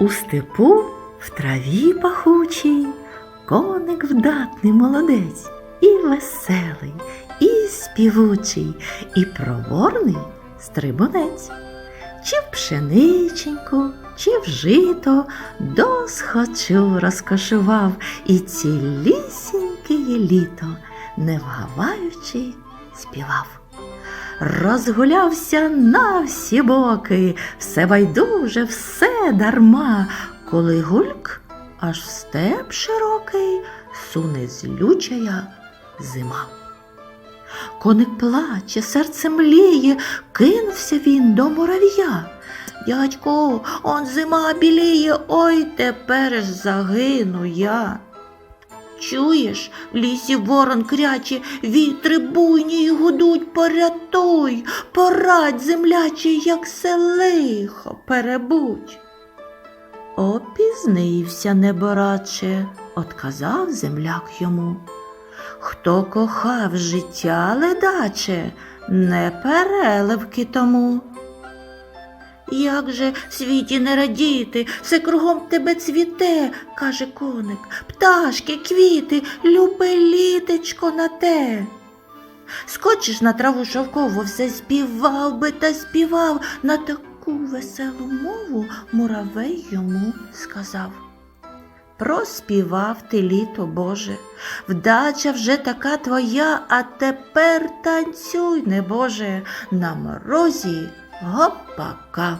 У степу в траві пахучій коник вдатний молодець, і веселий, і співучий, і проворний стрибунець. Чи в пшениченьку, чи в жито досхочу розкошував і цілісіньке літо, не вгаваючи, співав. Розгулявся на всі боки, все байдуже, все дарма, коли гульк аж в степ широкий суне злючая зима. Коник плаче, серце мліє, кинувся він до мурав'я. Дядько, он зима біліє, ой тепер ж загину я. Чуєш, в лісі ворон кряче, вітри буйні й гудуть, порятуй, порадь, земляче, як селихо перебудь. Опізнився небораче, отказав земляк йому. Хто кохав життя ледаче, не переливки тому. Як же в світі не радіти, все кругом тебе цвіте, каже коник, пташки, квіти, любе літечко на те. Скочиш на траву шовкову, все співав би та співав, на таку веселу мову муравей йому сказав. Проспівав ти літо, Боже, вдача вже така твоя, а тепер танцюй, небоже, на морозі гопака.